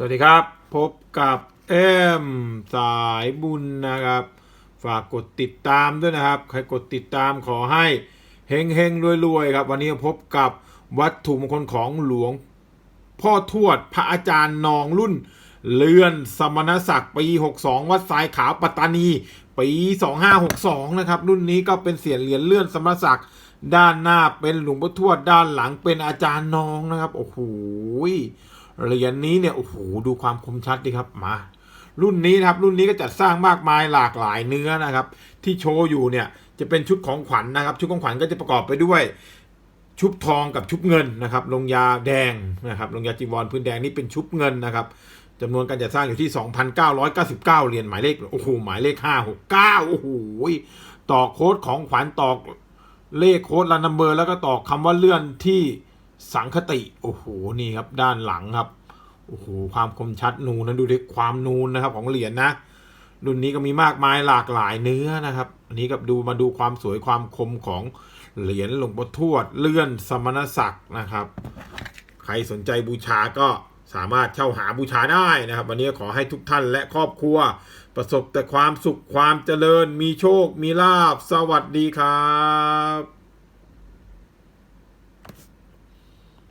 สวัสดีครับ พบกับเอ็มสายบุญนะครับ ฝากกดติดตามด้วยนะครับ ใครกดติดตามขอให้เฮงเฮงรวยรวยๆครับ วันนี้พบกับวัตถุมงคลของหลวง พ่อทวดพระอาจารย์นองรุ่น เลื่อนสมณศักดิ์ปี 62 วัดสายขาวปัตตานี ปี 2562 นะครับ รุ่นนี้ก็เป็นเสียนเหรียญเลื่อนสมณศักดิ์ด้านหน้าเป็นหลวงพ่อทวดด้านหลังเป็นอาจารย์นองนะครับโอ้โห เหรียญนี้เนี่ยโอ้โหดูความคมชัดดิครับมา รุ่นนี้นะครับรุ่นนี้ก็จัดสร้างมากมายหลากหลายเนื้อนะครับ ที่โชว์อยู่เนี่ยจะเป็นชุดของขวัญนะครับ ชุดของขวัญก็จะประกอบไปด้วยชุบทองกับชุบเงินนะครับลงยาแดงนะครับลงยาจีวรพื้นแดงนี่เป็นชุบเงินนะครับจำนวนการจัดสร้างอยู่ที่ 2,999 เหรียญหมายเลขโอ้โหหมายเลข 569 โอ้โหต่อโค้ดของขวัญต่อเลขโค้ดรันนัมเบอร์ แล้วก็ต่อคำว่าเลื่อนที่ สังคติ โอ้โห นี่ครับ ด้านหลังครับ โอ้โห ความคมชัดนูนนะดูดิความนูนนะครับ ของเหรียญนะรุ่นนี้ก็มีมากมายหลากหลายเนื้อนะครับอันนี้กับดูมาดูความสวยความคมของเหรียญหลวงพ่อทวดเลื่อนสมณศักดิ์นะครับ ใครสนใจบูชาก็สามารถเช่าหาบูชาได้นะครับ วันนี้ขอให้ทุกท่านและครอบครัว ประสบแต่ความสุขความเจริญมีโชคมีลาบสวัสดีครับ